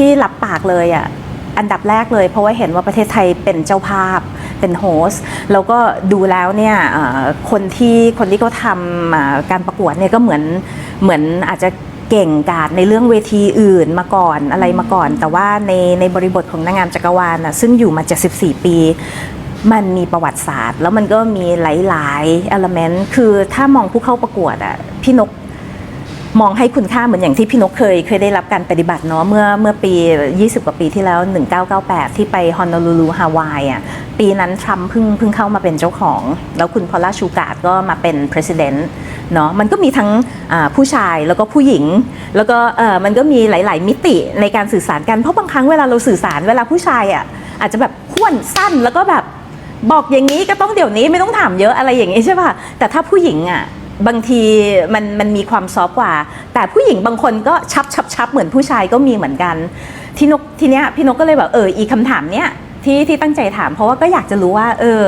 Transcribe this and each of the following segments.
ที่รับปากเลยอะอันดับแรกเลย เพราะว่าเห็นว่าประเทศไทยเป็นเจ้าภาพเป็นโฮสแล้วก็ดูแล้วเนี่ยคนที่คนที่เขาทำการประกวดเนี่ยก็เหมือนเหมือนอาจจะเก่งกาจในเรื่องเวทีอื่นมาก่อนอะไรมาก่อน แต่ว่าในในบริบทของนางงามจักรวาลน่ะซึ่งอยู่มา 74 ปี มันมีประวัติศาสตร์ แล้วมันก็มีหลายๆ element คือถ้ามองผู้เข้าประกวดอะพี่นก มองให้คุณค่าเหมือนอย่างที่พี่นกเคย เคยได้รับการปฏิบัติเนาะเมื่อเมื่อปี 20 กว่าปีที่แล้ว 1998 ที่ไปฮอน o ลูลูฮาวายอะปีนั้นทรัมป์เพิ่งเพิ่งเข้ามาเป็นเจ้าของ แล้วคุณพอลล่าชูการ์ดก็มาเป็น president เนาะมันก็มีทั้งผู้ชายแล้วก็ผู้หญิง แล้วก็มันก็มีหลาย ๆ มิติในการสื่อสารกันเพราะบางครั้งเวลาเราสื่อสารเวลาผู้ชายอะอาจจะแบบห้วนสั้นแล้วก็แบบบอกอย่างนี้ก็ต้องเดี๋ยวนี้ไม่ต้องถามเยอะอะไรอย่างนี้ใช่ป่ะแต่ถ้าผู้หญิงอะ บางทีมันมันมีความซอฟต์กว่า แต่ผู้หญิงบางคนก็ชับชับชับเหมือนผู้ชายก็มีเหมือนกัน ที่นกทีเนี้ยพี่นกก็เลยแบบเอออีคำถามเนี้ยที่ที่ตั้งใจถาม เพราะว่าก็อยากจะรู้ว่า เออ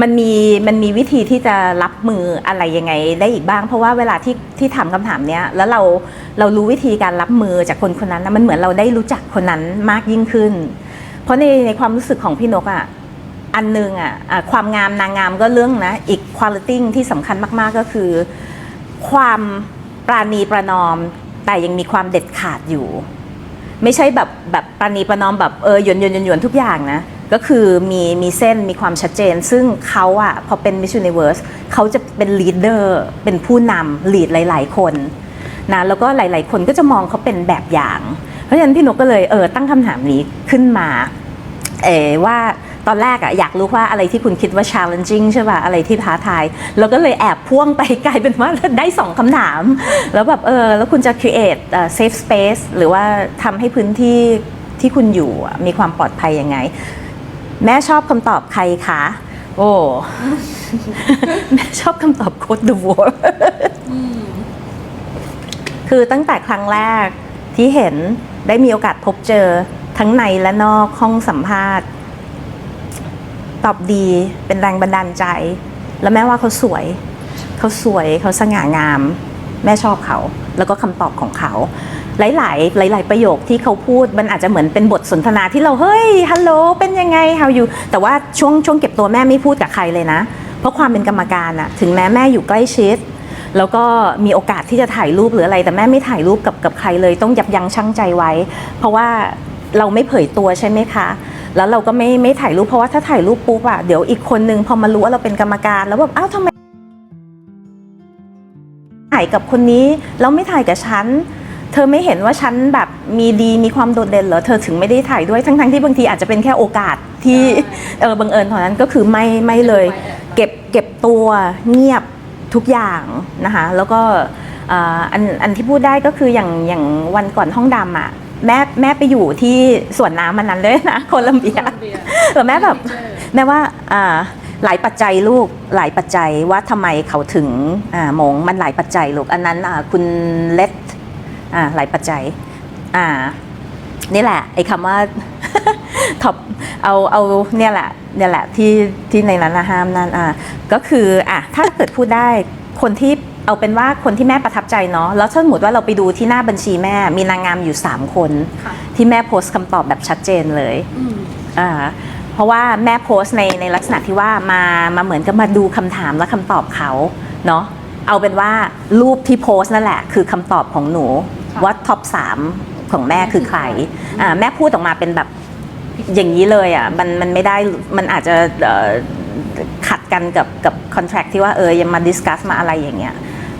มันมีมันมีวิธีที่จะรับมืออะไรยังไงได้อีกบ้าง เพราะว่าเวลาที่ที่ถามคำถามเนี้ยแล้วเราเรารู้วิธีการรับมือจากคนคนนั้นนะมันเหมือนเราได้รู้จักคนนั้นมากยิ่งขึ้น เพราะในในความรู้สึกของพี่นกอะ อันหนึงอะอะความงามนางงามก็เรื่องนะ อีกคุณ i t y ที่สำคัญมากๆก็คือ ความปราณีประนอม แต่ยังมีความเด็ดขาดอยู่ ไม่ใช่แบบแบบปราณีประนอมแบบเออหยวนหยวนหยวนหยวนทุกอย่างนะ ก็คือมีมีเส้นมีความชัดเจน ซึ่งเขาอะพอเป็น Miss Universe เขาจะเป็นลีดเดอร์เป็นผู้นำลีดหลาย ๆ คนนะแล้วก็หลาย ๆ คนก็จะมองเขาเป็นแบบอย่าง เพราะฉะนั้นพี่นกก็เลยเออตั้งคำถามนี้ขึ้นมาเออว่า ตอนแรกอะอยากรู้ว่าอะไรที่คุณคิดว่า challenging ใช่ป่ะอะไรที่ท้าทายแล้วก็เลยแอบพ่วงไปกลายเป็นว่าได้สองคำถาม แล้วแบบเออแล้วคุณจะ create safe space หรือว่าทำให้พื้นที่ที่คุณอยู่มีความปลอดภัยยังไง แม่ชอบคำตอบใครคะโอ้แม่ชอบคำตอบโค้ดดูวอคือตั้งแต่ครั้งแรกที่เห็นได้มีโอกาสพบเจอทั้งในและนอกห้องสัมภาษณ์ ตอบดีเป็นแรงบันดาลใจ แล้วแม่ว่าเขาสวย เขาสวยเขาสง่างาม แม่ชอบเขา แล้วก็คำตอบของเขา หลาย ๆ หลาย ๆ ประโยคที่เขาพูดมันอาจจะเหมือนเป็นบทสนทนาที่เราเฮ้ยฮัลโหลเป็นยังไง how you แต่ว่าช่วงช่วงเก็บตัวแม่ไม่พูดกับใครเลยนะ เพราะความเป็นกรรมการอะถึงแม้แม่อยู่ใกล้ชิดแล้วก็มีโอกาสที่จะถ่ายรูปหรืออะไร แต่แม่ไม่ถ่ายรูปกับกับใครเลย ต้องยับยั้งชั่งใจไว้ เพราะว่าเราไม่เผยตัวใช่ไหมคะ แล้วเราก็ไม่ไม่ถ่ายรูปเพราะว่าถ้าถ่ายรูปปุ๊บอะเดี๋ยวอีกคนนึงพอมารู้ว่าเราเป็นกรรมการแล้วแบบอ้าวทำไมถ่ายกับคนนี้แล้วไม่ถ่ายกับฉันเธอไม่เห็นว่าฉันแบบมีดีมีความโดดเด่นเหรอเธอถึงไม่ได้ถ่ายด้วยทั้งๆที่บางทีอาจจะเป็นแค่โอกาสที่เออบังเอิญเท่านั้นก็คือไม่ไม่เลย เก็บเก็บตัวเงียบทุกอย่างนะคะแล้วก็เอ่ออันอันที่พูดได้ก็คืออย่างอย่างวันก่อนห้องดำอะ แม่แม่ไปอยู่ที่สวนน้ำมันนั้นเลยนะโคลัมเบียแล้วแม่แบบแม่ว่าอ่าหลายปัจจัยลูกหลายปัจจัยว่าทำไมเขาถึงอ่ามงมันหลายปัจจัยลูกอันนั้นอ่าคุณเลตอ่าหลายปัจจัยอ่านี่แหละไอ้คำว่าท็อปเอาเอาเนี่ยแหละเนี่ยแหละที่ที่ในนั้นนะห้ามนั่นอ่าก็คืออะถ้าเกิดพูดได้คนที่ เอาเป็นว่าคนที่แม่ประทับใจเนาะแล้วถ้าสมมติว่าเราไปดูที่หน้าบัญชีแม่มีนางงามอยู่ 3 คนค่ะที่แม่โพสต์คำตอบแบบชัดเจนเลยอืมอ่าเพราะว่าแม่โพสต์ในในลักษณะที่ว่ามามาเหมือนกับมาดูคำถามและคำตอบเขาเนาะเอาเป็นว่ารูปที่โพสต์นั่นแหละ คือคำตอบของหนูค่ะว่าท็อปสามของแม่คือใครอ่าแม่พูดออกมาเป็นแบบอย่างนี้เลยอะมันมันไม่ได้มันอาจจะเอ่อขัดกันกับกับคอนแท c t ที่ว่าเออยังมาดิสคัสมาอะไรอย่างเงี้ย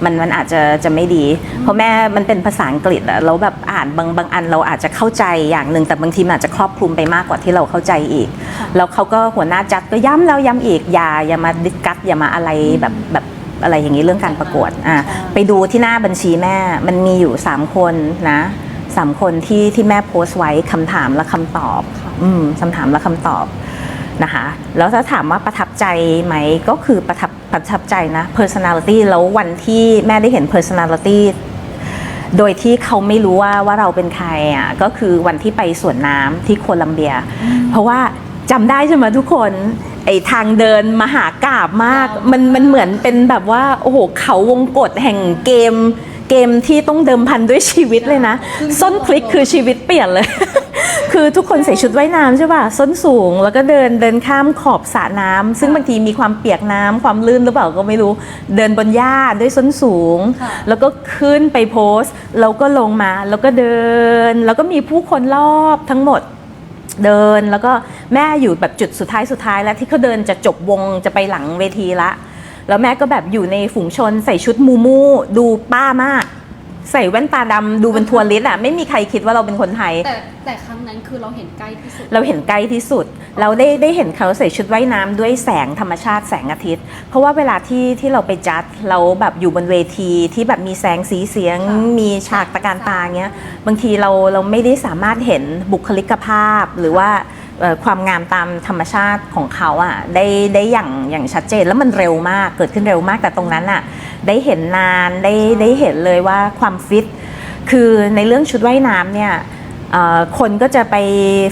มันมันอาจจะจะไม่ดี เพราะแม่มันเป็นภาษาอังกฤษอะแล้วแบบอ่านบางบางอันเราอาจจะเข้าใจอย่างหนึ่งแต่บางทีมันอาจจะครอบคลุมไปมากกว่าที่เราเข้าใจอีกค่ะแล้วเขาก็หัวหน้าจัดก็ย้ำแล้วย้ำอีกอย่าอย่ามาดิสคัสอย่ามาอะไรแบบแบบอะไรอย่างนี้เรื่องการประกวดอะใช่ไปดูที่หน้าบัญชีแม่มันมีอยู่ 3 คนนะสามคนที่ที่แม่โพสต์ไว้คำถามและคำตอบค่ะอืมคำถามและคำตอบนะคะ แล้วถ้าถามว่าประทับใจไหมก็คือประทับ ประทับใจนะ personality แล้ววันที่แม่ได้เห็น personality โดยที่เขาไม่รู้ว่าว่าเราเป็นใครอะก็คือวันที่ไปสวนน้ำที่โคลัมเบีย เพราะว่าจำได้ใช่ไหมทุกคนไอทางเดินมหากราบมาก มันมันเหมือนเป็นแบบว่า โอ้โห เขาวงกฏแห่งเกม เกมที่ต้องเดิมพันด้วยชีวิตเลยนะครึ่งชั่วโมงส้นคลิกคือชีวิตเปลี่ยนเลย คือทุกคนใส่ชุดว่ายน้ำใช่ป่ะ ส้นสูงแล้วก็เดินเดินข้ามขอบสระน้ำซึ่งบางทีมีความเปียกน้ำความลื่นหรือเปล่าก็ไม่รู้ เดินบนหญ้าด้วยส้นสูงค่ะแล้วก็ขึ้นไปโพสต์แล้วก็ลงมาแล้วก็เดิน แล้วก็มีผู้คนรอบทั้งหมดเดินแล้วก็แม่อยู่แบบจุดสุดท้ายสุดท้ายแล้วที่เขาเดินจะจบวงจะไปหลังเวทีละ แล้วแม่ก็แบบอยู่ในฝูงชนใส่ชุดมูมูดูป้ามาก ใส่แว่นตาดำดูเป็นทัวริสต์อะไม่มีใครคิดว่าเราเป็นคนไทย แต่แต่ครั้งนั้นคือเราเห็นใกล้ที่สุด เราเห็นใกล้ที่สุด เราได้ได้เห็นเขาใส่ชุดว่ายน้ำด้วยแสงธรรมชาติแสงอาทิตย์ เพราะว่าเวลาที่ที่เราไปจัดเราแบบอยู่บนเวทีที่แบบมีแสงสีเสียง ค่ะมีฉากตะการตาเงี้ย บางทีเราเราไม่ได้สามารถเห็นบุคลิกภาพหรือว่าเอ่อ ความงามตามธรรมชาติของเขาอะได้ได้อย่างอย่างชัดเจนแล้วมันเร็วมากเกิดขึ้นเร็วมากแต่ตรงนั้นอะได้เห็นนานได้ได้เห็นเลยว่าความฟิตคือในเรื่องชุดว่ายน้ำเนี่ยเอ่อคนก็จะไป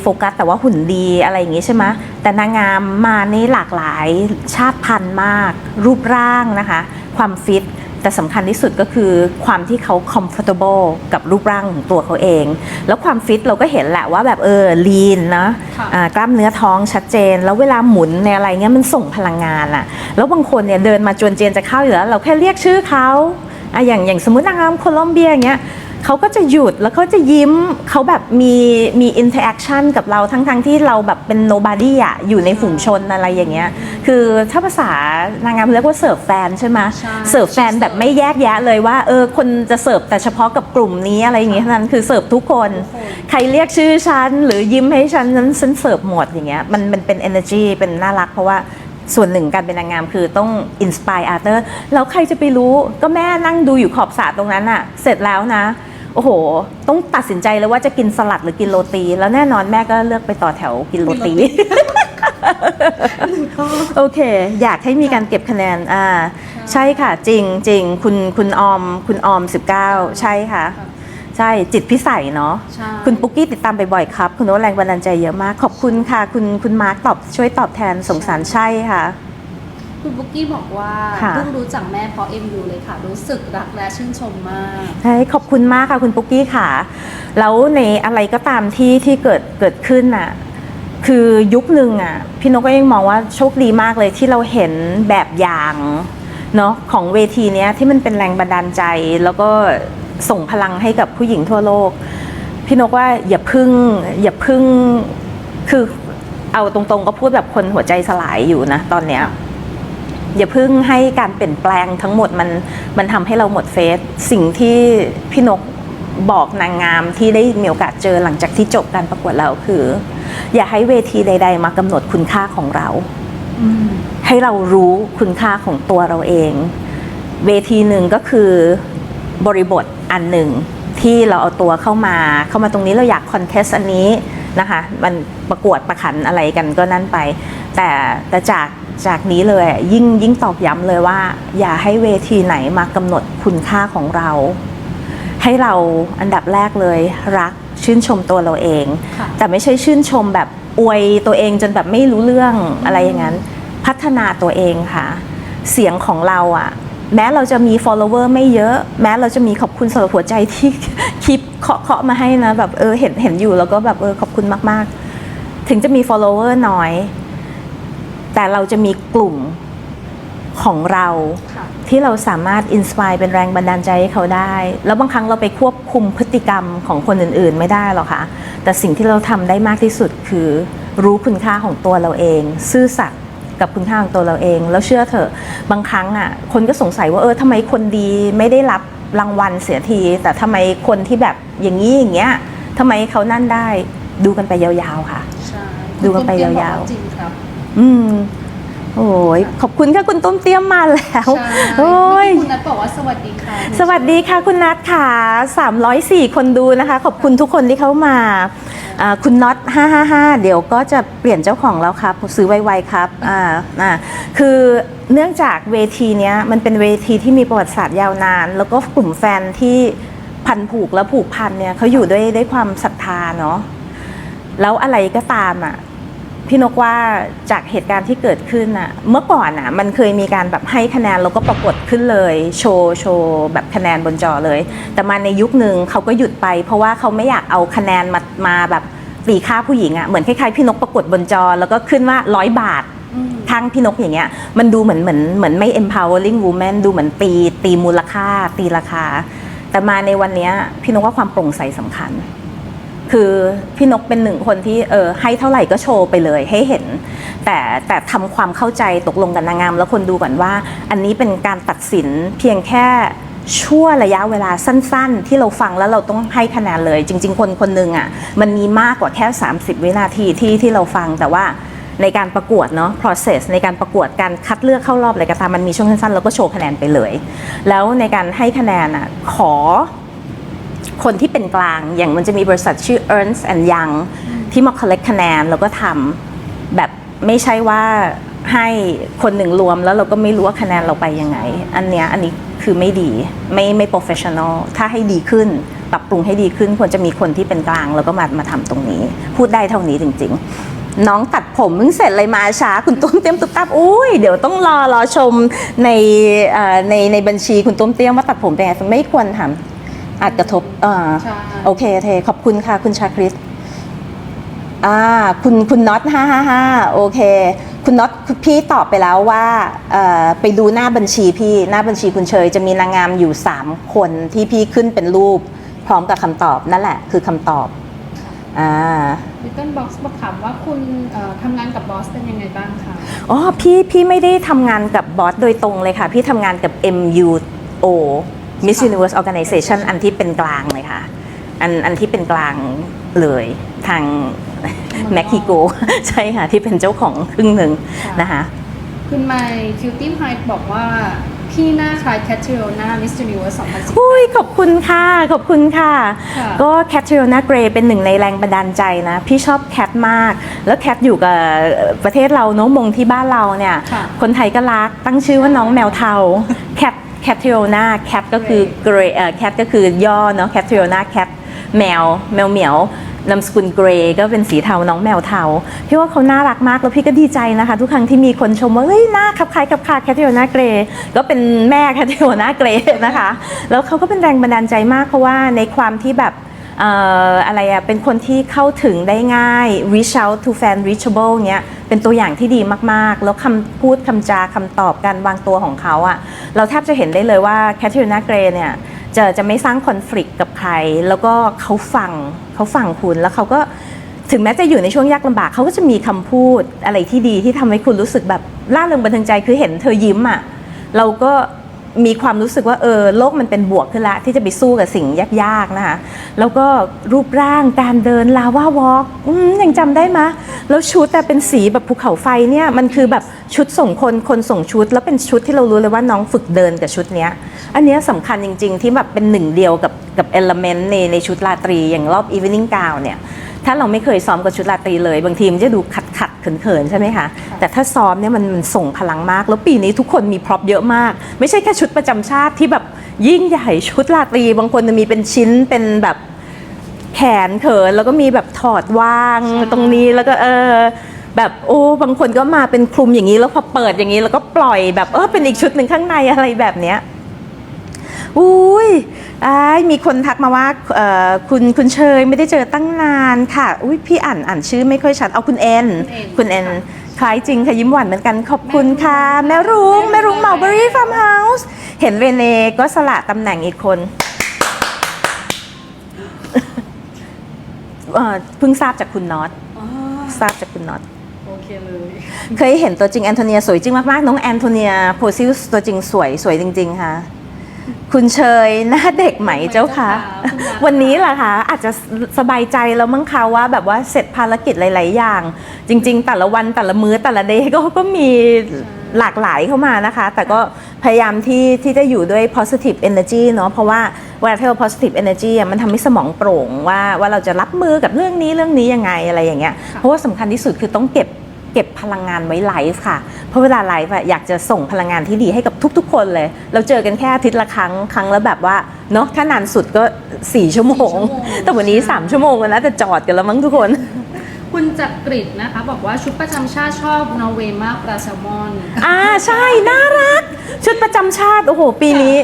โฟกัสแต่ว่าหุ่นดีอะไรอย่างงี้ใช่ไหมแต่นางงามมานี่หลากหลายชาติพันธุ์มาก รูปร่างนะคะ ความฟิต แต่สำคัญที่สุดก็คือความที่เขา comfortable กับรูปร่างของตัวเขาเอง แล้วความฟิตเราก็เห็นแหละว่าแบบเออ lean นะค่ะอ่ากล้ามเนื้อท้องชัดเจน แล้วเวลาหมุนในอะไรเงี้ยมันส่งพลังงานอะแล้วบางคนเนี่ยเดินมาจวนเจียนจะเข้าอยู่แล้ว เราแค่เรียกชื่อเขาอะอย่างอย่างสมมตินางงามโคลอมเบียอย่างเงี้ย เขาก็จะหยุดแล้วเขาจะยิ้มเขาแบบมีมีอินเทอร์แอคชั่นกับเราทั้งทั้งที่เราแบบเป็นโนบาดี้อะอยู่ในฝูงชนอะไรอย่างเงี้ยคือถ้าภาษานางงามเรียกว่าเสิร์ฟแฟนใช่ไหมใช่เสิร์ฟแฟนแบบไม่แยกแยะเลยว่าเออคนจะเสิร์ฟแต่เฉพาะกับกลุ่มนี้อะไรอย่างเงี้ยเท่านั้นคือเสิร์ฟทุกคนทุกคน ใครเรียกชื่อฉันหรือยิ้มให้ฉันนั้นฉันเสิร์ฟหมดอย่างเงี้ยมันมันเป็น energy เป็นน่ารักเพราะว่าส่วนหนึ่งการเป็นนางงามคือต้อง inspire other แล้วใครจะไปรู้ก็แม่นั่งดูอยู่ขอบสระตรงนั้นอะเสร็จแล้วนะ โอ้โห ต้องตัดสินใจเลยว่าจะกินสลัดหรือกินโรตี แล้วแน่นอนแม่ก็เลือกไปต่อแถวกินโรตี โอเค อยากให้มีการเก็บคะแนนอ่าใช่ค่ะ จริงจริงคุณคุณออม คุณออม 19 ใช่ค่ะค่ะใช่จิตพิสัยเนาะใช่ คุณปุ๊กกี้ติดตามบ่อยๆครับ คุณโน้ตแรงบันดาลใจเยอะมาก ขอบคุณค่ะ คุณคุณมาร์คตอบช่วยตอบแทนสงสารใช่ค่ะ คุณบุ๊กกี้บอกว่าค่ะ เพิ่งรู้จักแม่เพราะเอ็มยูเลยค่ะ รู้สึกรักและชื่นชมมาก ใช่ขอบคุณมากค่ะคุณปุ๊กกี้ค่ะ แล้วในอะไรก็ตามที่ที่เกิดเกิดขึ้นน่ะคือยุคหนึ่งอะพี่นกก็ยังมองว่าโชคดีมากเลยที่เราเห็นแบบอย่างเนาะของเวทีเนี้ยที่มันเป็นแรงบันดาลใจ แล้วก็ส่งพลังให้กับผู้หญิงทั่วโลก พี่นกว่าอย่าพึ่งอย่าพึ่งคือเอาตรงๆก็พูดแบบคนหัวใจสลายอยู่นะตอนเนี้ย อย่าเพิ่งให้การเปลี่ยนแปลงทั้งหมดมันมันทำให้เราหมดเฟสสิ่งที่พี่นกบอกนางงามที่ได้มีโอกาสเจอหลังจากที่จบการประกวดแล้วคือ อย่าให้เวทีใด ๆ มากำหนดคุณค่าของเราอืมให้เรารู้คุณค่าของตัวเราเอง เวทีหนึ่งก็คือบริบทอันหนึ่งที่เราเอาตัวเข้ามา เข้ามาตรงนี้เราอยากคอนเทสอันนี้นะคะ มันประกวดประขันอะไรกันก็นั่นไป แต่แต่จาก จากนี้เลยอะยิ่งยิ่งตอกย้ำเลยว่า อย่าให้เวทีไหนมากำหนดคุณค่าของเรา ให้เราอันดับแรกเลยรักชื่นชมตัวเราเองค่ะแต่ไม่ใช่ชื่นชมแบบอวยตัวเองจนแบบไม่รู้เรื่องอะไรอย่างนั้น พัฒนาตัวเองค่ะ เสียงของเราอะแม้เราจะมี follower ไม่เยอะ แม้เราจะมีขอบคุณสำหรับหัวใจที่คลิปเคาะเคาะมาให้นะแบบเออเห็นเห็นอยู่แล้วก็แบบเออขอบคุณมาก ๆ ถึงจะมี follower น้อย แต่เราจะมีกลุ่มของเราค่ะที่เราสามารถอินสปายเป็นแรงบันดาลใจให้เขาได้ แล้วบางครั้งเราไปควบคุมพฤติกรรมของคนอื่น ๆ ไม่ได้หรอกค่ะ แต่สิ่งที่เราทำได้มากที่สุดคือ รู้คุณค่าของตัวเราเอง ซื่อสัตย์กับคุณค่าของตัวเราเอง แล้วเชื่อเถอะบางครั้งอะ คนก็สงสัยว่าเออทำไมคนดีไม่ได้รับรางวัลเสียที แต่ทำไมคนที่แบบอย่างนี้อย่างเงี้ยทำไมเขานั่นได้ดูกันไปยาวๆค่ะใช่ดูกันไปคุณต้มเตี้ยาวๆบอกจริงครับ อืมโอ้ยขอบคุณค่ะคุณต้มเตี้ยมมาแล้วใช่โอ้ยเมื่อกี้คุณนัทบอกว่าสวัสดีค่ะ สวัสดีค่ะคุณนัทค่ะ304 คนดูนะคะ ขอบคุณทุกคนที่เข้ามาอ่าคุณน็อต555 เดี๋ยวก็จะเปลี่ยนเจ้าของแล้วครับ ซื้อไวๆครับ อ่าอ่าคือเนื่องจากเวทีเนี้ยมันเป็นเวทีที่มีประวัติศาสตร์ยาวนาน แล้วก็กลุ่มแฟนที่พันผูกและผูกพันเนี่ยเขาอยู่ด้วยด้วยความศรัทธาเนาะแล้วอะไรก็ตามอะ พี่นกว่าจากเหตุการณ์ที่เกิดขึ้นน่ะเมื่อก่อนน่ะมันเคยมีการแบบให้คะแนนแล้วก็ปรากฏขึ้นเลย โชว์โชว์แบบคะแนนบนจอเลย แต่มาในยุคหนึ่งเขาก็หยุดไป เพราะว่าเขาไม่อยากเอาคะแนนมามาแบบตีค่าผู้หญิงอะเหมือนคล้ายๆพี่นกปรากฏบนจอ แล้วก็ขึ้นว่าร้อยบาทอืมทางพี่นกอย่างเงี้ยมันดูเหมือนเหมือนเหมือนไม่ empowering woman ดูเหมือนตีตีมูลค่า ตีราคา แต่มาในวันเนี้ยพี่นกว่าความโปร่งใสสำคัญ คือพี่นกเป็นหนึ่งคนที่เออให้เท่าไหร่ก็โชว์ไปเลยให้เห็น แต่แต่ทำความเข้าใจตกลงกันนางงาม แล้วคนดูก่อนว่า อันนี้เป็นการตัดสินเพียงแค่ชั่วระยะเวลาสั้นๆ ที่เราฟังแล้วเราต้องให้คะแนนเลย จริง ๆ คนคนหนึ่งอะมันมีมากกว่าแค่ 30 วินาทีที่ที่เราฟังแต่ว่าในการประกวดเนาะ process ในการประกวดการคัดเลือกเข้ารอบอะไรก็ตามมันมีช่วงสั้นๆ แล้วก็โชว์คะแนนไปเลย แล้วในการให้คะแนนอะขอ คนที่เป็นกลาง อย่างมันจะมีบริษัทชื่อ Ernst and Young ที่มา collect คะแนนแล้วก็ทำแบบไม่ใช่ว่าให้คนหนึ่งรวมแล้วเราก็ไม่รู้ว่าคะแนนเราไปยังไง อันเนี้ยอันนี้คือไม่ดีไม่ไม่ professional ถ้าให้ดีขึ้น ปรับปรุงให้ดีขึ้นควรจะมีคนที่เป็นกลาง แล้วก็มามาทำตรงนี้ พูดได้เท่านี้จริง ๆ น้องตัดผมเพิ่งเสร็จเลยมาช้า คุณตุ้มเตรียมตุ๊บตับอุ้ยเดี๋ยวต้องรอรอชมในในในบัญชีคุณตุ้มเตรียมว่าตัดผมเป็นไงไม่ควรทำ อาจกระทบเอ่อใช่ โอเคเทขอบคุณค่ะ คุณชาคริสอ่าคุณคุณน็อตห้าห้าห้าโอเค คุณน็อตพี่ตอบไปแล้วว่าเอ่อไปดูหน้าบัญชีพี่หน้าบัญชีคุณเชยจะมีนางงามอยู่ 3 คนที่พี่ขึ้นเป็นรูป พร้อมกับคำตอบนั่นแหละ คือคำตอบอ่า ลิตเติ้ลบ็อกซ์บอกถามว่าคุณเอ่อทำงานกับบอสเป็นยังไงบ้างคะ อ๋อพี่พี่ไม่ได้ทำงานกับบอสโดยตรงเลยค่ะ พี่ทำงานกับ MUO Miss Universe Organization อันที่เป็นกลางเลยค่ะอันอันที่เป็นกลางเลยทางเม็กซิโกใช่ค่ะ ที่เป็นเจ้าของครึ่งหนึ่งนะคะคุณไมค์คิวตี้ไฮบอกว่าพี่หน้าคล้ายแคทริโอนามิส s ูนิเวอร์2010อุ้ยขอบคุณค่ะ ขอบคุณค่ะค่ะก็แคทริโอนาเกรเป็นหนึ่งในแรงบันดาลใจนะ พี่ชอบแคทมาก แล้วแคทอยู่กับประเทศเราเนอะมงที่บ้านเราเนี่ยค่ะคนไทยก็รักตั้งชื่อว่าน้องแมวเทาแคท แคทริโอนาแคทก็คือเกรเอ่อแคทก็คือย่อเนาะแคทริโอนาแคทแมว แมวเหมียวนามสกุลเกรก็เป็นสีเทาน้องแมวเทาพี่ว่าเขาน่ารักมากแล้วพี่ก็ดีใจนะคะ ทุกครั้งที่มีคนชมว่าเฮ้ยหน้าคับคล้ายคับคาแคทริโอนาเกรก็เป็นแม่แคทริโอนาเกรนะคะ แล้วเขาก็เป็นแรงบันดาลใจมากเพราะว่าในความที่แบบเอะไรอะเป็นคนที่เข้าถึงได้ง่าย reach out to fan reachable เงี้ยเป็นตัวอย่างที่ดีมากๆ แล้วคำพูดคำจาคำตอบการวางตัวของเขาอะเราแทบจะเห็นได้เลยว่าแคท r รีนาเกรเนี่ยจะจะไม่สร้างคอน FLICT กับใคร แล้วก็เขาฟังเขาฟังคุณแล้วเขาก็ถึงแม้จะอยู่ในช่วงยากลำบากเขาก็จะมีคำพูดอะไรที่ดีที่ทำให้คุณรู้สึกแบบล่าเริงบันเทิงใจคือเห็นเธอยิ้มอะเราก็ มีความรู้สึกว่าเออโลกมันเป็นบวกขึ้นละ ที่จะไปสู้กับสิ่งยากๆนะคะแล้วก็รูปร่างการเดินลาวาวอล์กยังจำได้ไหมะ แล้วชุดแต่เป็นสีแบบภูเขาไฟเนี่ยมันคือแบบชุดส่งคนคนส่งชุด แล้วเป็นชุดที่เรารู้เลยว่าน้องฝึกเดินกับชุดเนี้ยอันเนี้ยสำคัญจริง ๆ ที่แบบเป็นหนึ่งเดียวกับกับเอลเมนต์ในในชุดราตรีอย่างรอบ evening gown เนี่ย ถ้าเราไม่เคยซ้อมกับชุดราตรีเลย บางทีมันจะดูขัดขัดๆเขินๆใช่ไหมคะแต่ถ้าซ้อมเนี่ยมันมันส่งพลังมาก แล้วปีนี้ทุกคนมีพร็อพเยอะมาก ไม่ใช่แค่ชุดประจำชาติที่แบบยิ่งใหญ่ชุดราตรี บางคนจะมีเป็นชิ้นเป็นแบบแขนเขินแล้วก็มีแบบถอดวางตรงนี้แล้วก็เออแบบโอ้บางคนก็มาเป็นคลุมอย่างนี้แล้วพอเปิดอย่างนี้แล้วก็ปล่อยแบบเออเป็นอีกชุดหนึ่งข้างในอะไรแบบเนี้ย อุ้ยอ้ายมีคนทักมาว่าเอ่อคุณคุณเชยไม่ได้เจอตั้งนานค่ะ อุ้ยพี่อ่านอ่านชื่อไม่ค่อยชัด เอาคุณเอ็นคุณเอ็นคล้ายจริงค่ะยิ้มหวานเหมือนกันขอบคุณค่ะ แม่รุ้งแม่รุ้งเมาเบอรี่ฟาร์มเฮาส์เห็นเรเน่ก็สละตำแหน่งอีกคนเอ่อเพิ่งทราบจากคุณน็อตอ๋อทราบจากคุณน็อตโอเคเลยเคยเห็นตัวจริงแอนโทเนียสวยจริงมากๆ น้องแอนโทเนียโพซิลตัวจริงสวยสวยจริง ๆ ค่ะ คุณเชยหน้าเด็กไหมเจ้าคะคุณนัทวันนี้ล่ะคะอาจจะสบายใจแล้วมั้งคะว่าแบบว่าเสร็จภารกิจหลาย ๆ อย่าง จริง ๆ แต่ละวันแต่ละมื้อแต่ละเดย์ก็ก็มีหลากหลายเข้ามานะคะ แต่ก็พยายามที่ที่จะอยู่ด้วย positive energy เนาะเพราะว่าเวลาที่เรา positive energy อะมันทำให้สมองโปร่งว่าว่าเราจะรับมือกับเรื่องนี้เรื่องนี้ยังไงอะไรอย่างเงี้ยเพราะว่าสำคัญที่สุดคือต้องเก็บ เก็บพลังงานไว้ไลฟ์ค่ะ เพราะเวลาไลฟ์อะอยากจะส่งพลังงานที่ดีให้กับทุกๆ คนเลย เราเจอกันแค่อาทิตย์ละครั้งครั้งแล้วแบบว่าเนาะถ้านานสุดก็4ชั่วโมงสี่ชั่วโมง แต่วันนี้ 3 ชั่วโมงแล้วนะแต่จอดกันแล้วมั้งทุกคนคุณจักริดนะคะ บอกว่าชุดประจำชาติชอบนอร์เวย์มากปลาแซลมอน อ่าใช่ น่ารัก ชุดประจำชาติ โอ้โห ปีนี้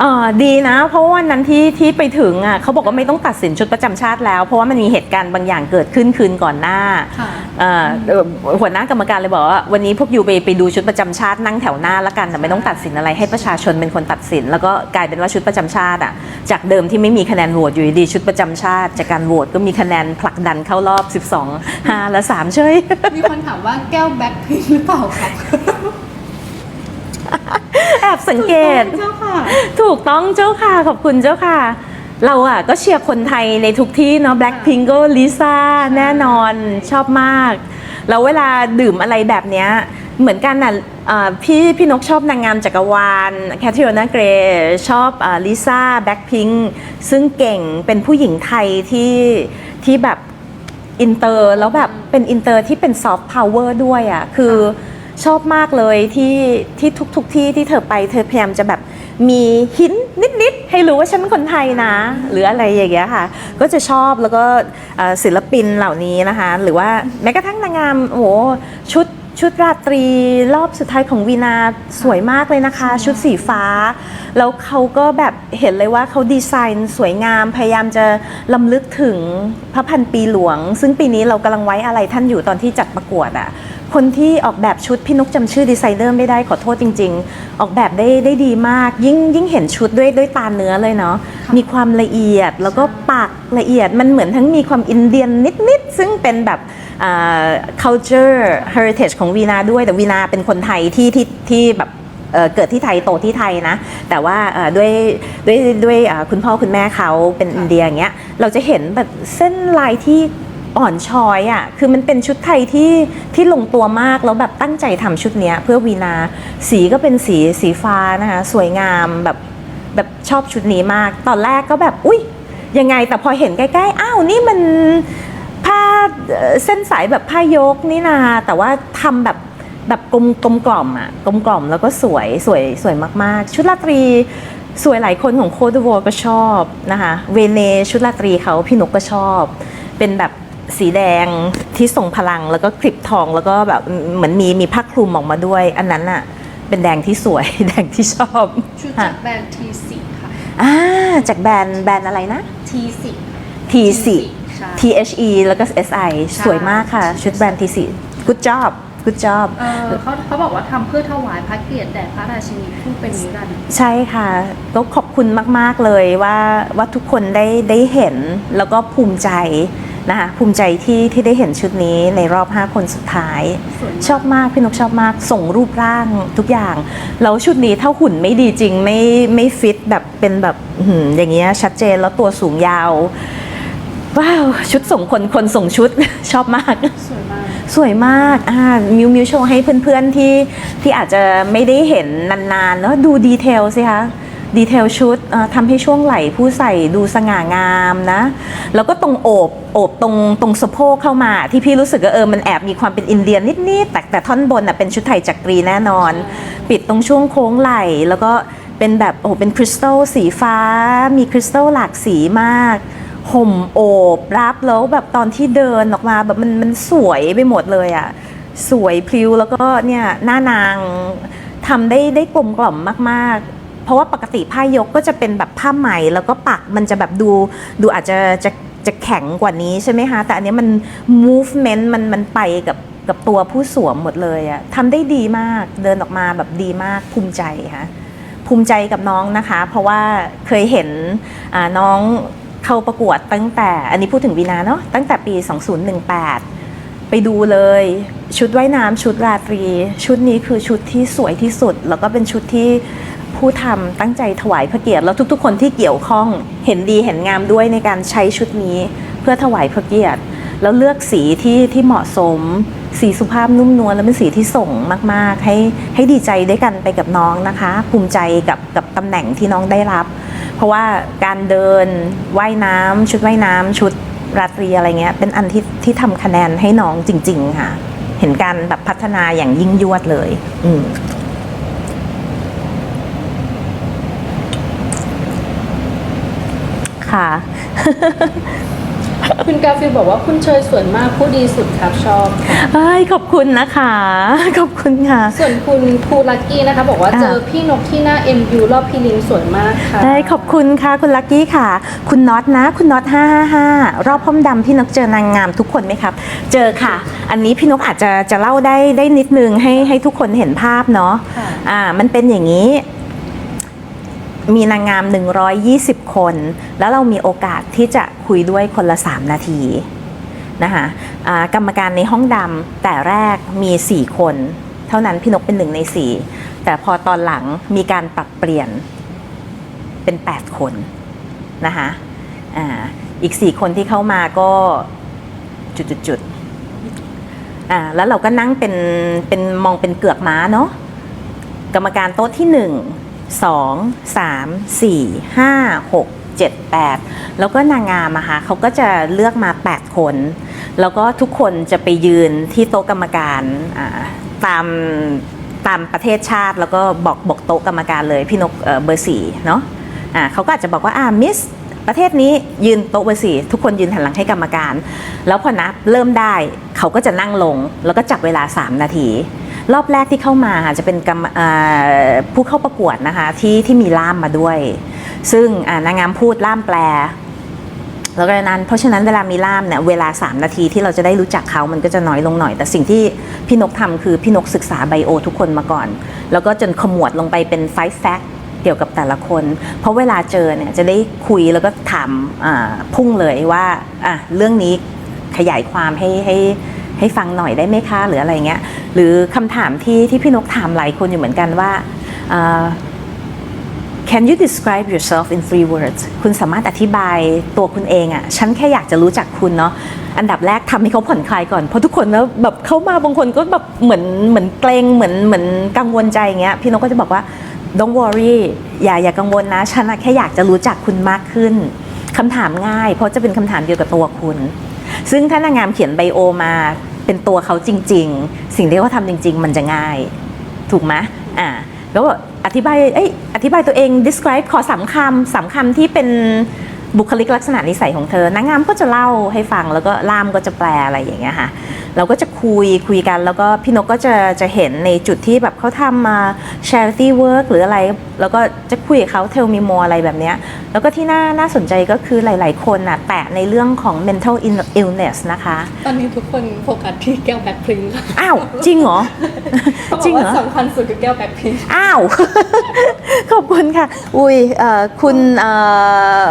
เอ่อดีนะ เพราะว่าวันนั้นที่ที่ไปถึงอะเขาบอกว่าไม่ต้องตัดสินชุดประจำชาติแล้ว เพราะว่ามันมีเหตุการณ์บางอย่างเกิดขึ้นคืนก่อนหน้าค่ะเอ่อเอ่อหัวหน้ากรรมการเลยบอกว่าวันนี้พวกยูไปไปดูชุดประจำชาตินั่งแถวหน้าละกันแต่ไม่ต้องตัดสินอะไรให้ประชาชนเป็นคนตัดสิน แล้วก็กลายเป็นว่าชุดประจำชาติอะจากเดิมที่ไม่มีคะแนนโหวตอยู่ดีๆชุดประจำชาติ จากการโหวตก็มีคะแนนผลักดันเข้ารอบ 12 5และ3เฉยมีคนถามว่าแก้วแบ็คพิงหรือเปล่าครับ แอบสังเกต เจ้าค่ะ ถูกต้องเจ้าค่ะ ขอบคุณเจ้าค่ะ เราอะก็เชียร์คนไทยในทุกที่เนาะ Blackpink ก็ลิซ่าแน่นอนชอบมาก แล้วเวลาดื่มอะไรแบบเนี้ยเหมือนกันน่ะเอ่อพี่พี่นกชอบนางงามจักรวาลแคทริโอนาเกรชอบลิซ่าแบ็คพิงซึ่งเก่งเป็นผู้หญิงไทยที่ที่แบบอินเตอร์แล้วแบบเป็นอินเตอร์ที่เป็นซอฟต์พาวเวอร์ด้วยอะคือ ชอบมากเลยที่ที่ทุกๆทที่ที่เธอไปเธอพยายามจะแบบมีหินนิดๆให้รู้ว่าฉันเป็นคนไทยนะ หรืออะไรอย่างเงี้ยค่ะ ก็จะชอบแล้วก็เอ่อศิลปินเหล่านี้นะคะ หรือว่าแม้กระทั่งนางงามโอ้โหชุดชุดราตรีรอบสุดท้ายของวีนาสวยมากเลยนะคะ ชุดสีฟ้า แล้วเขาก็แบบเห็นเลยว่าเขาดีไซน์สวยงามพยายามจะลำลึกถึงพระพันปีหลวง ซึ่งปีนี้เรากำลังไว้อะไรท่านอยู่ตอนที่จัดประกวดอะ่ะ คนที่ออกแบบชุดพี่นกจำชื่อดีไซเนอร์ไม่ได้ขอโทษจริง ๆ ออกแบบได้ได้ดีมาก ยิ่งยิ่งเห็นชุดด้วยด้วยตาเนื้อเลยเนาะมีความละเอียดแล้วก็ปากละเอียดมันเหมือนทั้งมีความอินเดียนนิดๆซึ่งเป็นแบบอ่า culture heritage ของวีนาด้วยแต่วีนาเป็นคนไทยที่ที่ที่แบบเอ่อเกิดที่ไทยโตที่ไทยนะ แต่ว่าเอ่อด้วยด้วยด้วยอ่าคุณพ่อคุณแม่เขาเป็นอินเดียอย่างเงี้ยเราจะเห็นแบบเส้นลายที่ อ่อนช้อยอะ่ะคือมันเป็นชุดไทยที่ที่ลงตัวมากแล้วแบบตั้งใจทำชุดเนี้ยเพื่อวีนาสีก็เป็นสีสีฟ้านะคะสวยงามแบบแบบชอบชุดนี้มาก ตอนแรกก็แบบอุ้ยยังไงแต่พอเห็นใกล้ๆอ้าวนี่มันผ้าเส้นสายแบบผ้ายกนี่นาแต่ว่าทำแบบแบบกลมกลมกล่อมอะกลมกล่อมแล้วก็สวยสวยสวยมากๆ ชุดราตรีสวยหลายคนของโคดวก็ชอบนะคะเวเนชุดราตรีเขาพี่นกก็ชอบ เป็นแบบ สีแดงที่ส่งพลังแล้วก็คลิปทองแล้วก็แบบเหมือนมีมีผ้าคลุมออกมาด้วย อันนั้นอะเป็นแดงที่สวย แดงที่ชอบชุดค่ะจากแบรนด์ทีสิค่ะอ่าจากแบรนด์แบรนด์อะไรนะทีสิ T4 ใช่ T H E แล้วก็ S I สวยมากค่ะ ชุดแบรนด์ T4 good job good job เออเขาเขาบอกว่าทำเพื่อถวายพระเกียรติแด่พระราชินีผู้เป็นนิรันดร์ ใช่ค่ะก็ขอบคุณมาก ๆ เลยว่าว่าทุกคนได้ได้เห็นแล้วก็ภูมิใจนะคะภูมิใจที่ที่ได้เห็นชุดนี้ในรอบ 5 คนสุดท้าย สวยมาก ชอบมากพี่นกชอบมาก ส่งรูปร่างทุกอย่าง แล้วชุดนี้ถ้าหุ่นไม่ดีจริงไม่ไม่ฟิตแบบเป็นแบบอื้อหืออย่างเงี้ยชัดเจนแล้วตัวสูงยาว ว้าว ชุดส่งคนคนส่งชุด ชอบมาก สวยมาก สวยมากอ่ามิวมิวโชว์ให้เพื่อนๆที่ที่อาจจะไม่ได้เห็นนานๆเนาะดูดีเทลสิคะดีเทลชุดทำให้ช่วงไหล่ผู้ใส่ดูสง่างามนะ แล้วก็ตรงโอบโอบตรงตรงสะโพกเข้ามา ที่พี่รู้สึกว่าเออมันแอบมีความเป็นอินเดียนนิดๆแต่แต่ท่อนบนอะเป็นชุดไทยจักรีแน่นอน ปิดตรงช่วงโค้งไหล่ แล้วก็เป็นแบบโอ้เป็นคริสตัลสีฟ้า มีคริสตัลหลากสีมาก ห่มโอบรับแล้วแบบตอนที่เดินออกมาแบบมันมันสวยไปหมดเลยอะ่ะสวยพลิ้วแล้วก็เนี่ยหน้านางทำได้ได้กลมกล่อมมากๆ เพราะว่าปกติผ้ายกก็จะเป็นแบบผ้าไหมแล้วก็ปักมันจะแบบดูดูอาจจะจะจะแข็งกว่านี้ใช่ไหมคะแต่อันนี้มัน movement มันมันไปกับกับตัวผู้สวมหมดเลยอะทำได้ดีมากเดินออกมาแบบดีมากภูมิใจค่ะภูมิใจกับน้องนะคะ เพราะว่าเคยเห็นอ่าน้อง เข้าประกวดตั้งแต่อันนี้พูดถึงวีนาเนาะตั้งแต่ปี 2018 ไปดูเลย ชุดว่ายน้ำชุดราตรี ชุดนี้คือชุดที่สวยที่สุด แล้วก็เป็นชุดที่ผู้ทำตั้งใจถวายพระเกียรติแล้วทุกๆ คนที่เกี่ยวข้องเห็นดีเห็นงามด้วยในการใช้ชุดนี้ เพื่อถวายพระเกียรติ แล้วเลือกสีที่ที่เหมาะสม สีสุภาพนุ่มนวลแล้วเป็นสีที่ส่งมาก ๆ ให้ให้ดีใจด้วยกันไปกับน้องนะคะ ภูมิใจกับกับตำแหน่งที่น้องได้รับ เพราะว่าการเดินว่ายน้ำชุดว่ายน้ำชุดราตรีอะไรเงี้ยเป็นอันที่ที่ทำคะแนนให้น้องจริง ๆ ค่ะ เห็นการแบบพัฒนาอย่างยิ่งยวดเลย อืมค่ะ คุณกาฟิลบอกว่าคุณเชยสวยมากผู้ดีสุดครับชอบค่ะเอ้ยขอบคุณนะคะ ขอบคุณค่ะ ส่วนคุณภูลักกี้นะคะ บอกว่าค่ะเจอพี่นกที่หน้าเอ็มยูรอบพี่ลิงสวยมากค่ะ ได้ขอบคุณค่ะ คุณลักกี้ค่ะ คุณน็อตนะ คุณน็อต555 รอบพ่อมดำพี่นกเจอนางงามทุกคนไหมครับ เจอค่ะ อันนี้พี่นกอาจจะจะเล่าได้ได้นิดนึงให้ให้ทุกคนเห็นภาพเนาะค่ะ อ่ามันเป็นอย่างนี้ มีนางงาม 120 คน แล้วเรามีโอกาสที่จะคุยด้วยคนละ 3 นาทีนะคะกรรมการในห้องดำแต่แรกมี 4 คน เท่านั้นพี่นกเป็นหนึ่งใน 4 แต่พอตอนหลังมีการปรับเปลี่ยนเป็น 8 คนนะคะออีก 4 คนที่เข้ามาก็จุดๆๆอ่าแล้วเราก็นั่งเป็นเป็นมองเป็นเกือกม้าเนาะกรรมการโต๊ะที่ 1 2 3 4 5 6 7 8 แล้วก็นางงามอะคะเขาก็จะเลือกมา 8 คน แล้วก็ทุกคนจะไปยืนที่โต๊ะกรรมการตามตามประเทศชาติแล้วก็บอกบอกโต๊ะกรรมการเลยพี่นกเบอร์สี่เนาะอ่าเขาก็อาจจะบอกว่าอ่ามิสประเทศนี้ยืนโต๊ะเบอร์สี่ทุกคนยืนหันหลังให้กรรมการ แล้วพอนับเริ่มได้เขาก็จะนั่งลงแล้วก็จับเวลา 3 นาที รอบแรกที่เข้ามาจะเป็นกรรมผู้เข้าประกวดนะคะที่ที่มีล่ามมาด้วย ซึ่งนางงามพูดล่ามแปลแล้วก็นั้น เพราะฉะนั้นเวลามีล่ามเนี่ยเวลา 3 นาทีที่เราจะได้รู้จักเขามันก็จะน้อยลงหน่อย แต่สิ่งที่พี่นกทำคือพี่นกศึกษาไบโอทุกคนมาก่อน แล้วก็จนขมวดลงไปเป็นไฟแฟกเกี่ยวกับแต่ละคน เพราะเวลาเจอเนี่ยจะได้คุยแล้วก็ถามพุ่งเลยว่าเรื่องนี้ขยายความให้ให้ ให้ฟังหน่อยได้ไหมคะหรืออะไรเงี้ยหรือคำถามที่ที่พี่นกถามหลายคนอยู่เหมือนกันว่า Can you describe yourself in three words คุณสามารถอธิบายตัวคุณเองอะ่ะ ฉันแค่อยากจะรู้จักคุณเนาะ อันดับแรกทำให้เขาผ่อนคลายก่อน เพราะทุกคนแล้วแบบเข้ามาบางคนก็แบบเหมือนเหมือนเกรงเหมือนเหมือนกังวลใจอย่างเงี้ย พี่นกก็จะบอกว่า don't worry อย่าอย่ากังวลนะ ฉันแค่อยากจะรู้จักคุณมากขึ้นคำถามง่าย เพราะจะเป็นคำถามเดียวกับตัวคุณ ซึ่งถ้านางงามเขียนไบโอมาเป็นตัวเขาจริง ๆ สิ่งที่เขาทำจริง ๆ มันจะง่าย ถูกไหมอ่าแล้วก็อธิบายเอ้ยอธิบายตัวเอง describe ขอสามคำสามคำที่เป็น บุคลิกลักษณะนิสัยของเธอนางงามก็จะเล่าให้ฟังแล้วก็ล่ามก็จะแปลอะไรอย่างเงี้ยค่ะเราก็จะคุยคุยกันแล้วก็พี่นกก็จะจะเห็นในจุดที่แบบเขาทำมา charity work หรืออะไร แล้วก็จะคุยกับเขา tell me more อะไรแบบเนี้ยแล้วก็ที่น่าน่าสนใจก็คือหลาย ๆ คนน่ะแตะในเรื่องของ mental illness นะคะ ตอนนี้ทุกคนโฟกัสที่แก้วแบ็คพริงค่ะอ้าว จริงเหรอเขาบจริอกงเหรอว่าสำคัญสุดคือแก้วแบ็คพริงอ้าว ขอบคุณค่ะ อุ้ยเอ่อคุณเอ่อ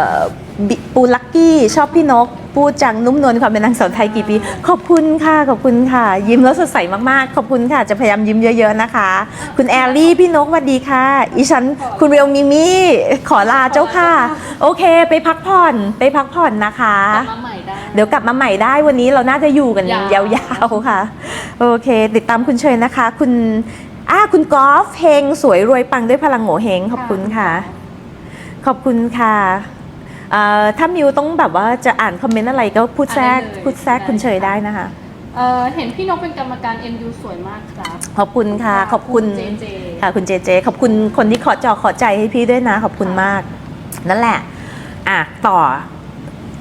บิปูลักกี้ชอบพี่นกพูดจังนุ่มนวลความเป็นนางสาวไทยกี่ปี ขอบคุณค่ะขอบคุณค่ะ ยิ้มแล้วสดใสมากๆ ขอบคุณค่ะ จะพยายามยิ้มเยอะๆนะคะ คุณแอลลี่พี่นกสวัสดีค่ะอีฉันคุณเรียวมิมี่ขอลาเจ้าค่ะ โอเค ไปพักผ่อนไปพักผ่อนนะคะกลับมาใหม่ได้ เดี๋ยวกลับมาใหม่ได้วันนี้เราน่าจะอยู่กันยาวยาวๆค่ะ โอเค ติดตามคุณเชยนะคะ คุณอ้าคุณกอล์ฟเฮงสวยรวยปังด้วยพลังโง่เฮงขอบคุณค่ะ ขอบคุณค่ะเอ่อ ถ้ามิวต้องแบบว่าจะอ่านคอมเมนต์อะไรก็พูดแทรกอ่านได้เลยพูดแทรกได้คุณเชยค่ะ ได้นะคะ เอ่อเห็นพี่นกเป็นกรรมการ MU สวยมากครับขอบคุณค่ะ ขอบคุณ เจเจ ค่ะคุณเจเจ ขอบคุณคนที่ขอจอขอใจให้พี่ด้วยนะ ขอบคุณมาก นั่นแหละ อะ ต่อ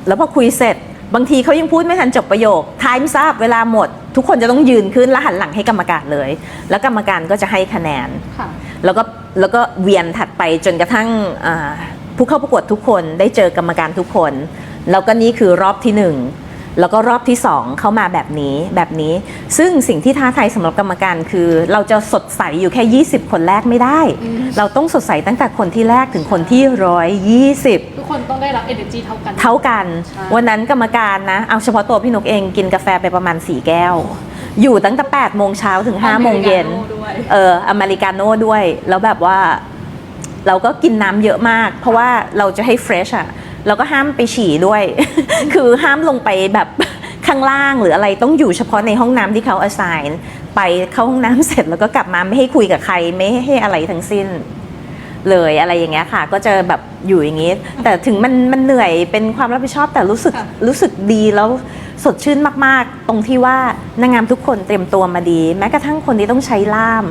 แล้วพอคุยเสร็จ บางทีเขายังพูดไม่ทันจบประโยค time's up เวลาหมด ทุกคนจะต้องยืนขึ้นแล้วหันหลังให้กรรมการเลย แล้วกรรมการก็จะให้คะแนน ค่ะ แล้วก็แล้วก็เวียนถัดไปจนกระทั่งอ่า ผู้เข้าประกวดทุกคนได้เจอกรรมการทุกคน แล้วก็นี่คือรอบที่หนึ่งแล้วก็รอบที่สองเข้ามาแบบนี้แบบนี้ ซึ่งสิ่งที่ท้าทายสำหรับกรรมการคือ เราจะสดใสอยู่แค่ 20 คนแรกไม่ได้อืมเราต้องสดใสตั้งแต่คนที่แรกถึงคนที่ร้อยยี่สิบทุกคนต้องได้รับ energy เท่ากัน เท่ากันใช่วันนั้นกรรมการนะ เอาเฉพาะตัวพี่นกเองกินกาแฟไปประมาณ 4 แก้ว อยู่ตั้งแต่8โมงเช้าถึง5โมงเย็น อเมริกาโด้วย เอออเมริกาโน่ด้วย แล้วแบบว่า เราก็กินน้ำเยอะมาก เพราะว่าเราจะให้เฟรชอะเราก็ห้ามไปฉี่ด้วย คือห้ามลงไปแบบข้างล่างหรืออะไรต้องอยู่เฉพาะในห้องน้ำที่เขา assign ไปเข้าห้องน้ำเสร็จแล้วก็กลับมาไม่ให้คุยกับใครไม่ให้อะไรทั้งสิ้น เลยอะไรอย่างเงี้ยค่ะ ก็จะแบบอยู่อย่างงี้ แต่ถึงมันมันเหนื่อยเป็นความรับผิดชอบแต่รู้สึกค่ะรู้สึกดีแล้วสดชื่นมาก ๆ ตรงที่ว่านางงามทุกคนเตรียมตัวมาดี แม้กระทั่งคนที่ต้องใช้ล่าม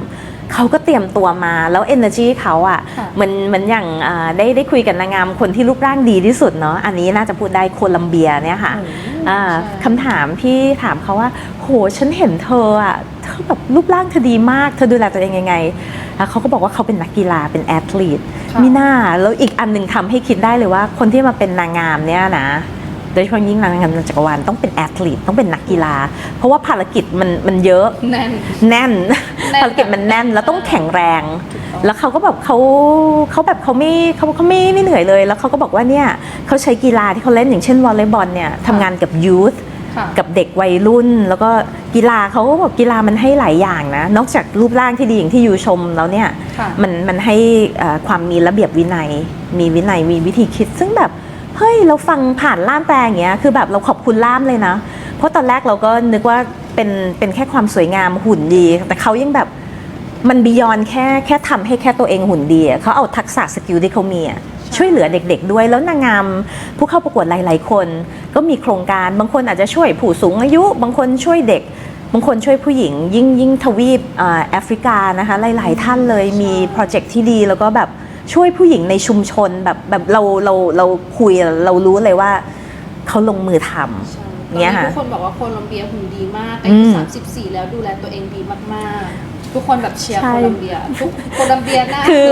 เขาก็เตรียมตัวมาแล้ว energy เขาอะค่ะเหมือนเหมือนอย่างอ่าได้ได้คุยกับนางงามคนที่รูปร่างดีที่สุดเนาะอันนี้น่าจะพูดได้โคลัมเบียเนี่ยค่ะโอ้อ่าใช่คำถามพี่ถามเขาว่า โหฉันเห็นเธออะเธอแบบรูปร่างเธอดีมาก เธอดูแลตัวเองยังไงแล้วเขาก็บอกว่าเขาเป็นนักกีฬาเป็นแอธลีตค่ะมีหน้าแล้วอีกอันหนึ่งทำให้คิดได้เลยว่าคนที่มาเป็นนางงามเนี่ยนะ โดยเฉพาะยิ่งนางงามจักรวาลต้องเป็นแอธลีตต้องเป็นนักกีฬา เพราะว่าภารกิจมันมันเยอะแน่นแน่นแน่นภารกิจมันแน่นแล้วต้องแข็งแรงถูกต้องแล้วเขาก็แบบเขาเขาแบบเขาไม่เขาเขาไม่ไม่เหนื่อยเลย แล้วเขาก็บอกว่าเนี่ยเขาใช้กีฬาที่เขาเล่นอย่างเช่นวอลเลย์บอลเนี่ยทำงานกับยูทค่ะกับเด็กวัยรุ่น แล้วก็กีฬาเขาก็บอกกีฬามันให้หลายอย่างนะ นอกจากรูปร่างที่ดีอย่างที่ยูชมแล้วเนี่ยค่ะมันมันให้เอ่อความมีระเบียบวินัย มีวินัยมีวิธีคิดซึ่งแบบ เฮ้ยเราฟังผ่านล่ามแปลอย่างเงี้ยคือแบบเราขอบคุณล่ามเลยนะ เพราะตอนแรกเราก็นึกว่าเป็นเป็นแค่ความสวยงามหุ่นดี แต่เขายังแบบมันบียอนแค่แค่ทำให้แค่ตัวเองหุ่นดีเขาเอาทักษะสกิลที่เขามีช่วยเหลือเด็กๆด้วย แล้วนางงามผู้เข้าประกวดหลายๆคน ก็มีโครงการบางคนอาจจะช่วยผู้สูงอายุ บางคนช่วยเด็ก บางคนช่วยผู้หญิง ยิ่งยิ่งทวีปแอฟริกานะคะหลายๆท่านเลยมีโปรเจกต์ที่ดีแล้วก็แบบ ช่วยผู้หญิงในชุมชนแบบแบบเราเราเราคุยเรารู้เลยว่าเขาลงมือทำใช่เนี่ยตอนค่ะนี้ทุกคนบอกว่าโคลัมเบียหุ่นดีมากอาอืยุม34แล้วดูแลตัวเองดีมากๆ ทุกคนแบบเชียร์ใช่โคลัมเบียทุกโคลัมเบียหน้าคือ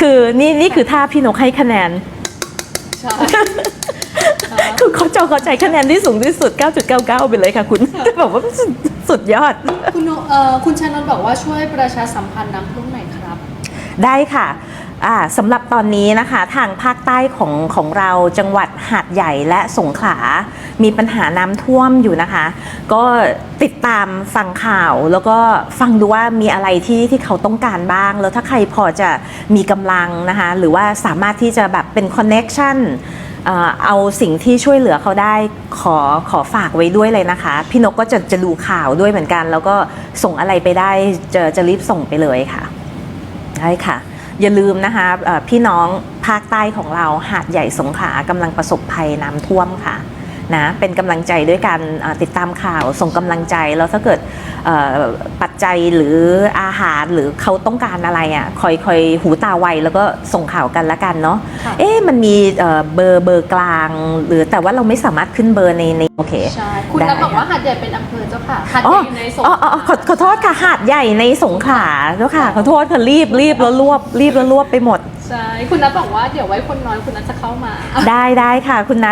คือนี่นี่คือท่าพี่นกให้คะแนน ใช่ คือเขาจะเข้าใจคะแนนที่สูงที่สุด 9.99 ไปเลยค่ะคุณแบบว่าสุดสุดยอด คุณโนเอ่อคุณชานนท์บอกว่าช่วยประชาสัมพันธ์น้ำท่วมหน่อยครับ ได้ค่ะอ่า สำหรับตอนนี้นะคะทางภาคใต้ของของเราจังหวัดหาดใหญ่และสงขลา มีปัญหาน้ำท่วมอยู่นะคะ ก็ติดตามฟังข่าว แล้วก็ฟังดูว่ามีอะไรที่ที่เขาต้องการบ้าง แล้วถ้าใครพอจะมีกำลังนะคะหรือว่าสามารถที่จะแบบเป็นคอนเน็กชันเอาสิ่งที่ช่วยเหลือเขาได้ขอขอฝากไว้ด้วยเลยนะคะ พี่นกก็จะจะดูข่าวด้วยเหมือนกัน แล้วก็ส่งอะไรไปได้จะจะรีบส่งไปเลยค่ะใช่ค่ะ อย่าลืมนะคะพี่น้องภาคใต้ของเราหาดใหญ่สงขลากำลังประสบภัยน้ำท่วมค่ะ นะเป็นกำลังใจด้วยกันเอ่อติดตามข่าวส่งกำลังใจแล้วถ้าเกิดเอ่อปัจจัยหรืออาหารหรือเขาต้องการอะไรอะคอยคอยหูตาไวแล้วก็ส่งข่าวกันละกันเนาะค่ะเอ๊ะมันมีเอ่อเบอร์เบอร์กลาง หรือแต่ว่าเราไม่สามารถขึ้นเบอร์ในในโอเคใช่คุณได้นัทบอกว่าค่ะหาดใหญ่เป็นอำเภอเจ้าค่ะหาดอ๋ใหอญ่อยู่ในสงอ๋อขอ๋อลาขอขอโทษค่ะหาดใหญ่ในสงขลาเจ้าค่ะขอโทษค่ะรีบรีบแล้วรวบรีบแล้วรวบไปหมดใช่คุณนัทบอกว่าเดี๋ยวไว้คนน้อยคุณนัทจะเข้ามา ได้ได้ค่ะคุณนัท